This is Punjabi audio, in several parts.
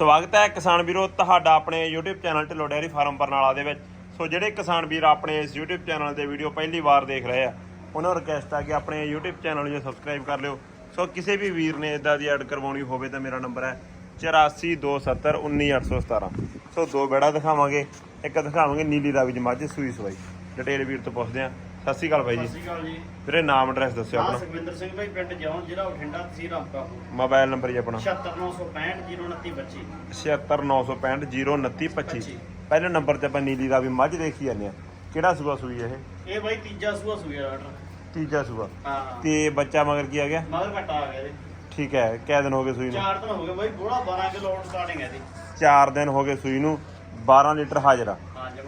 ਸਵਾਗਤ ਹੈ ਕਿਸਾਨ ਵੀਰੋ ਤੁਹਾਡਾ ਆਪਣੇ YouTube channel Dhillon dairy farm Barnala ਦੇ ਵਿੱਚ। ਸੋ ਜਿਹੜੇ ਕਿਸਾਨ ਵੀਰ ਆਪਣੇ ਇਸ YouTube ਚੈਨਲ ਤੇ ਵੀਡੀਓ ਪਹਿਲੀ ਵਾਰ ਦੇਖ ਰਹੇ ਆ, ਉਹਨਾਂ ਨੂੰ ਰਿਕਵੈਸਟ ਆ ਕਿ ਆਪਣੇ YouTube ਚੈਨਲ ਨੂੰ ਸਬਸਕ੍ਰਾਈਬ ਕਰ ਲਿਓ। ਸੋ ਕਿਸੇ ਵੀ ਵੀਰ ਨੇ ਇਦਾਂ ਦੀ ਐਡ ਕਰਵਾਉਣੀ ਹੋਵੇ ਤਾਂ ਮੇਰਾ ਨੰਬਰ ਹੈ 8427191817 ਸੋ ਦੋ ਬੇੜਾ ਦਿਖਾਵਾਂਗੇ, ਇੱਕ ਦਿਖਾਵਾਂਗੇ ਨੀਲੀ ਰਾਵੀ ਜਮਾਜ ਸੂਈ ਸਵਾਈ। ਡਿਟੇਲ ਵੀਰ ਤੋਂ ਪੁੱਛਦੇ ਆ ਸਤਿ ਸ਼੍ਰੀ ਅਕਾਲ ਬਾਈ ਸਤਿ ਜੀ ਸ਼੍ਰੀ ਅਕਾਲ ਜੀ। ਵੀਰੇ ਨਾਮ ਐਡਰੈਸ ਦੱਸਿਓ ਨਾਮ ਆਪਣਾ। ਸੁਖਵਿੰਦਰ ਸਿੰਘ ਭਾਈ ਪਿੰਡ ਜੌਨ ਜ਼ਿਲ੍ਹਾ ਬਠਿੰਡਾ ਤਹਿਸੀਲ ਰਾਮਕਾ ਮੋਬਾਈਲ ਨੰਬਰ ਜੀ ਆਪਣਾ। 76965 7696502925 ਪਹਿਲੇ ਨੰਬਰ ਤੇ ਆਪਾਂ ਨੀਲੀ ਰਾਵੀ ਮੱਝ ਦੇਖੀ ਜਾਂਦੇ ਆ। ਕਿਹੜਾ ਸੂਆ ਸੂਈ ਇਹ? ਇਹ ਬਾਈ ਤੀਜਾ ਸੂਆ ਸੂਆ ਡਾਕਟਰ। ਤੀਜਾ ਸੂਆ। ਹਾਂ। ਤੇ ਬੱਚਾ ਮਗਰ ਕੀ ਆ ਗਿਆ? ਮਗਰ ਘਟਾ ਆ ਗਿਆ ਇਹਦੇ ਠੀਕ ਹੈ ਕਿਹ ਦਿਨ ਹੋ ਗਏ ਸੂਈ ਨੂੰ? ਚਾਰ ਦਿਨ ਹੋ ਗਏ ਬਾਈ ਬੋੜਾ 12 ਕਿਲੋ ਆਊਟ ਸਟਾਰਟਿੰਗ ਹੈ ਇਹਦੀ 4 ਦਿਨ ਹੋ ਗਏ ਸੂਈ ਨੂੰ। 12 ਲੀਟਰ ਹਾਜ਼ਰਾ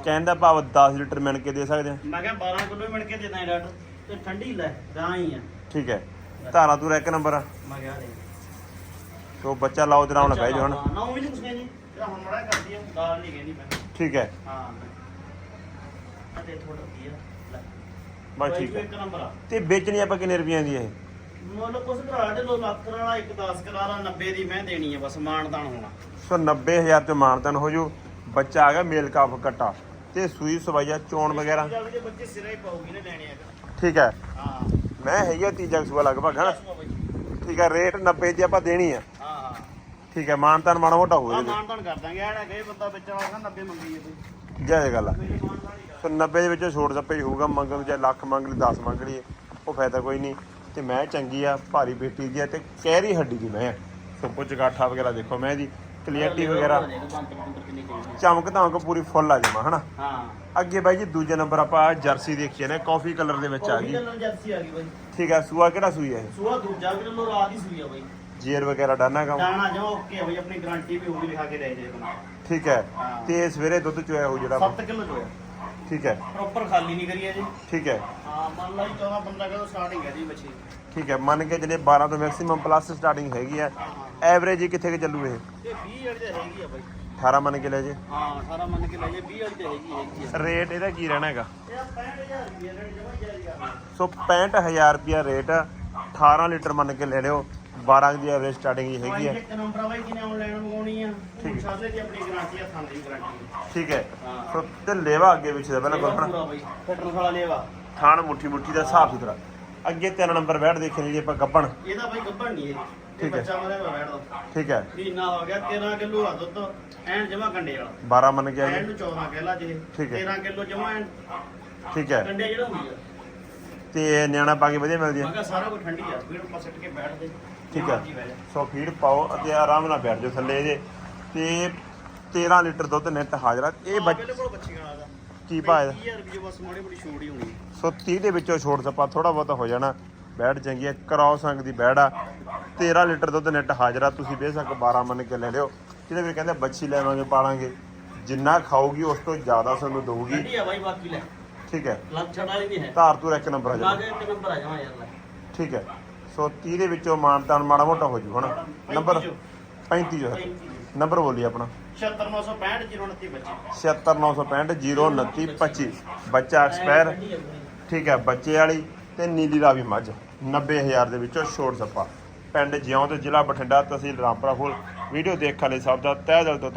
ਕਹਿੰਦਾ ਭਾਵ 10 ਲੀਟਰ ਮਿਣ ਕੇ ਦੇ ਸਕਦੇ ਆ। ਮੈਂ ਕਿਹਾ 12 ਕਿਲੋ ਮਿਣ ਕੇ ਦੇਣਾ ਡਾਕਟਰ ਤੇ ਠੰਡੀ ਲੈ ਗਾਂ ਹੀ ਆ। ਠੀਕ ਹੈ। ਧਾਰਾ ਤੂੰ ਇੱਕ ਨੰਬਰ ਆ। ਮੈਂ ਕਿਹਾ ਦੇ। ਸੋ ਬੱਚਾ ਲਾਓ ਤੇ ਰਾਉਣ ਪੈ ਜਾ ਹੁਣ। ਨਾ ਉਹ ਵੀ ਨਹੀਂ ਕੁਛ ਕਹਿੰਦੀ ਜਿਹੜਾ ਹੁਣ ਮੜਾ ਕਰਦੀ ਆ ਦਾਲ ਨਹੀਂ ਕਹਿੰਦੀ ਮੈਂ ਠੀਕ ਹੈ। ਹਾਂ। ਅਤੇ ਥੋੜਾ ਦੀ ਆ ਬਸ ਠੀਕ ਤੂੰ ਹੈ। ਆ। ਤੇ ਵੇਚਣੀ ਆਪਾਂ ਕਿੰਨੇ ਰੁਪਈਆਂ ਦੀ ਇਹ? ਮੁੱਲ ਕੁਛ ਭਰਾ ਦੇ ਲੋ ਲੱਖ ਵਾਲਾ ਇੱਕ 10 ਕਰਾਰਾ 90 ਦੀ ਮੈਂ ਦੇਣੀ ਹੈ ਬਸ ਮਾਨਦਾਨ ਹੋਣਾ। ਸੋ 90000 ਚ ਮਾਨਤਨ ਹੋ ਜੂ। ਬੱਚਾ ਆ ਗਿਆ ਮੇਲ ਕਾਫ ਕਟਾ ਤੇ ਸੂਈ ਸਵਾਈਆ ਚੋਣ ਵਗੈਰਾ। ਗੱਲ ਜੇ ਬੱਚੇ ਸਿਰੇ ਹੀ ਪਾਉਗੀ ਨੇ ਲੈਣੇ ਆ ਠੀਕ ਹੈ। ਹਾਂ। ਮੈਂ ਹੈਗੀ ਤੀਜਾ ਸੂਆ ਲਗਭਗ ਹਨਾ। ਠੀਕ ਹੈ ਰੇਟ 90 ਦੀ ਆਪਾਂ ਦੇਣੀ ਆ। ਹਾਂ ਹਾਂ। ਠੀਕ ਹੈ ਮਾਨਤਨ ਮਾੜਾ ਮੋਟਾ ਹੋ ਆ ਜਾਵੇ ਮਾਨਦਾਨ ਕਰ ਦਾਂਗੇ ਐੜਾ ਗਏ ਬੰਦਾ ਵਿੱਚ ਵਾਲਾ 90 ਮੰਗੀ ਹੈ ਬਈ ਜੈ ਗੱਲ ਆ। ਹੀ ਸੋ 90 ਦੇ ਵਿੱਚੋਂ ਛੋੜ ਸੱਪੇ ਹੀ ਹੋਊਗਾ ਮੰਗਣ ਚਾਹੇ ਲੱਖ ਮੰਗ ਲਈ 10 ਮੰਗ ਲਈ ਉਹ ਫਾਇਦਾ ਕੋਈ ਨਹੀਂ। ਤੇ ਮੈਂ ਚੰਗੀ ਆ ਭਾਰੀ ਪੇਟੀ ਦੀ ਆ ਤੇ ਕਹਿਰੀ ਹੱਡੀ ਦੀ ਮੈਂ। ਸੋ ਪੁੱਛ ਗਾਠਾ ਵਗੈਰਾ ਦੇਖੋ ਮੈਂ ਦੀ ਕਲੀਅਰਟੀ ਵਗੈਰਾ। ਚਮਕ ਧਮਕ ਪੂਰੀ ਫੁੱਲ ਆ ਜਾਵਾਂ ਹਨਾ? ਹਾਂ। ਅੱਗੇ ਬਾਈ ਜੀ ਦੂਜੇ ਨੰਬਰ ਆਪਾਂ ਜਰਸੀ ਦੇਖੀਏ ਨੇ ਕਾਫੀ ਕਲਰ ਦੇ ਵਿੱਚ ਆ ਉਹ ਵੀ ਗਈ। ਗੱਲਾਂ ਜਰਸੀ ਆ ਗਈ ਬਾਈ। ਠੀਕ ਹੈ ਸੂਆ ਕਿਹੜਾ ਸੂਈ ਹੈ ਸੂਆ ਦੂਜਾ ਵੀ ਲੋ ਰਾਤ ਹੀ ਸੂਈ ਆ ਬਾਈ। ਜੇਰ ਵਗੈਰਾ ਡਾਨਾ ਕੰਮ ਦਾਣਾ ਜਮਾ ਓਕੇ ਬਾਈ ਆਪਣੀ ਗਾਰੰਟੀ ਵੀ ਹੋਊਗੀ ਲਿਖਾ ਕੇ ਲੈ ਜਾਏ ਬੰਦਾ ਠੀਕ ਹੈ। ਤੇ ਸਵੇਰੇ ਦੁੱਧ ਚੋਇਆ ਹੋ ਜਿਹੜਾ 7 ਕਿਲੋ ਜੋ ਠੀਕ ਹੈ। ਪ੍ਰੋਪਰ ਖਾਲੀ ਨਹੀਂ ਕਰੀਏ ਜੀ। ਠੀਕ ਹੈ। ਹਾਂ ਮੰਨ ਲਾ ਜੀ 14 15 ਕਿਲੋ ਸਟਾਰਟਿੰਗ ਹੈ ਜੀ ਬੱਚੀ ਠੀਕ ਹੈ ਮੰਨ ਕੇ ਜਿਹੜੇ 12 ਤੋਂ ਮੈਕਸਿਮਮ ਪਲੱਸ ਸਟਾਰਟਿੰਗ ਹੈਗੀ ਆ ਹਾਂ ਐਵਰੇਜ ਕਿੱਥੇ ਕਿ ਚੱਲੂ ਇਹ? ਇਹ 20 ਵਾਲੀ ਤਾਂ ਹੈਗੀ ਆ ਬਾਈ। 18 ਮੰਨ ਕੇ ਲੈ ਜੇ। ਹਾਂ 18 ਮੰਨ ਕੇ ਲੈ ਜੇ 20 ਵਾਲੀ ਤਾਂ ਹੈਗੀ ਹੈਗੀ ਆ। ਰੇਟ ਇਹਦਾ ਕੀ ਰਹਿਣਾ ਹੈਗਾ? ਇਹ 65000 ਰੁਪਏ ਰੇਟ ਜਮਾ ਜਾਰੀ ਕਰਨਾ ਸੋ 65000 ਰੁਪਿਆ ਰੇਟ 18 ਲੀਟਰ ਮੰਨ ਕੇ ਲੈ ਲਿਓ। 12 ਦੀ ਐਵਰੇਜ ਸਟਾਰਟਿੰਗ ਹੀ ਹੈਗੀ ਹੈ। ਇੱਕ ਨੰਬਰ ਆ ਬਾਈ ਜਿਹਨੇ ਆਨਲਾਈਨ ਮੰਗਾਉਣੀ ਆ। ਉਹ ਸਾਲੇ ਦੀ ਆਪਣੀ ਗਾਰੰਟੀ ਆ ਥਾਂ ਦੀ ਗਾਰੰਟੀ ਠੀਕ ਹੈ। ਹਾਂ। ਸੋ ਤੇ ਲੇਵਾ ਅੱਗੇ ਪਿੱਛੇ ਦਾ ਪਹਿਲਾਂ ਕੋਲ ਫਟਣ ਵਾਲਾ ਲੇਵਾ। ਥਾਣ ਮੁੱਠੀ ਮੁੱਠੀ ਦਾ ਹਿਸਾਬ ਸੁਥਰਾ। ਅੱਗੇ ਤਿੰਨ ਨੰਬਰ ਬੈਠ ਦੇਖੇ ਜੀ ਆਪਾਂ ਗੱਬਣ। ਇਹਦਾ ਬਾਈ ਗੱਭਣ ਨਹੀਂ ਇਹ। ਠੀਕ ਹੈ। ਬੱਚਾ ਮਰੇ ਹੋਇਆ ਬੈਠਦਾ ਠੀਕ ਹੈ। ਮਹੀਨਾ ਹੋ ਗਿਆ 13 ਕਿਲੋ ਆ ਦੁੱਧ। ਐਨ ਜਮਾ ਕੰਡੇ ਵਾਲਾ। 12 ਮੰਨ ਕੇ ਆ ਐਨ ਨੂੰ 14 ਕਹਿ ਲਾ ਜੇ। ਠੀਕ ਹੈ। 13 ਕਿਲੋ ਜਮਾ ਐਨ। ਠੀਕ ਹੈ। ਕੰਡੇ ਜਿਹੜਾ ਹੁੰਦੀ। ਆ ਤੇ ਨਿਆਣਾ ਪਾ ਕੇ ਵਧੀਆ ਮਿਲਦੀ ਮੈਂ ਹੈ ਕਿਹਾ ਸਾਰਾ ਕੁਝ ਠੰਡੀ ਆ। ਫਿਰ ਉੱਪਰ ਸਿੱਟ ਕੇ ਠੀਕ ਹੈ। ਸੋ ਫੀਡ ਪਾਓ ਅਤੇ ਆਰਾਮ ਨਾਲ ਬੈਠ ਜਾਓ ਥੱਲੇ ਇਹਦੇ ਤੇ 13 ਲੀਟਰ ਦੁੱਧ ਨਿੱਤ ਹਾਜ਼ਰਾ ਇਹ ਬੱਚ ਬਿਲਕੁਲ ਵਾਲਾ ਦਾ। ਕੀ ਭਾਅ ਇਹਦਾ? 20000 ਰੁਪਏ ਬਸ ਮਾੜੀ ਬੜੀ ਛੋੜ ਹੀ ਹੋਣੀ। ਸੋ 30 ਦੇ ਵਿੱਚੋਂ ਛੋੜ ਸਪਾ ਥੋੜਾ ਬਹੁਤਾ ਹੋ ਜਾਣਾ। ਬੈੜ ਚੰਗੀ ਹੈ ਕਰਾਉ ਸੰਗ ਦੀ ਬੈੜ ਆ। 13 ਲੀਟਰ ਦੁੱਧ ਨਿੱਟ ਹਾਜ਼ਰਾ ਤੁਸੀਂ ਬੇਸ਼ੱਕ 12 ਮੰਨ ਕੇ ਲੈ ਲਿਓ। ਜਿਹੜੇ ਵੀ ਕਹਿੰਦੇ ਬੱਚੀ ਲੈਵਾਂਗੇ ਪਾਲਾਂਗੇ। ਜਿੰਨਾ ਖਾਊਗੀ ਉਸ ਤੋਂ ਜ਼ਿਆਦਾ ਸਾਨੂੰ ਦਊਗੀ। ਬਾਈ ਬਾਕੀ ਲੈ। ਠੀਕ ਹੈ। ਲੱਗ ਛੜਾ ਵਾਲੀ ਨਹੀਂ ਹੈ। ਧਾਰ ਤੂਰ ਇੱਕ ਨੰਬਰ ਆ ਜਾ। ਲਾਗੇ ਇੱਕ ਨੰਬਰ ਆ ਜਾਵਾਂ ਯਾਰ ਲੈ। ਠੀਕ ਹੈ। ਸੋ 30 ਦੇ ਵਿੱਚੋਂ ਮਾਨਤਾਨ ਮਾੜਾ ਮੋਟਾ ਹੋ ਜੂ ਹਨਾ? ਨੰਬਰ 35 ਜੋ। ਹੈ ਨੰਬਰ ਬੋਲੀ ਆਪਣਾ। 76965 029 ਬੱਚੇ 76965 ਬੱਚਾ ਐਕਸਪਾਇਰ। ਠੀਕ ਹੈ ਬੱਚੇ ਵਾਲੀ ਤੇ ਨੀਲੀ ਰਾਵੀ ਮੱਝ। 90000 ਦੇ ਵਿੱਚੋਂ ਛੋੜ ਸੱਪਾ। ਪਿੰਡ ਜਿਉਂ ਤੇ ਜ਼ਿਲ੍ਹਾ ਬਠਿੰਡਾ ਤਹਿਸੀਲ ਰਾਮਪੁਰਾ ਫੂਲ ਵੀਡੀਓ ਦੇਖਣ ਲਈ ਸਭ ਦਾ ਤਹਿ ਦਿਲ ਤੋਂ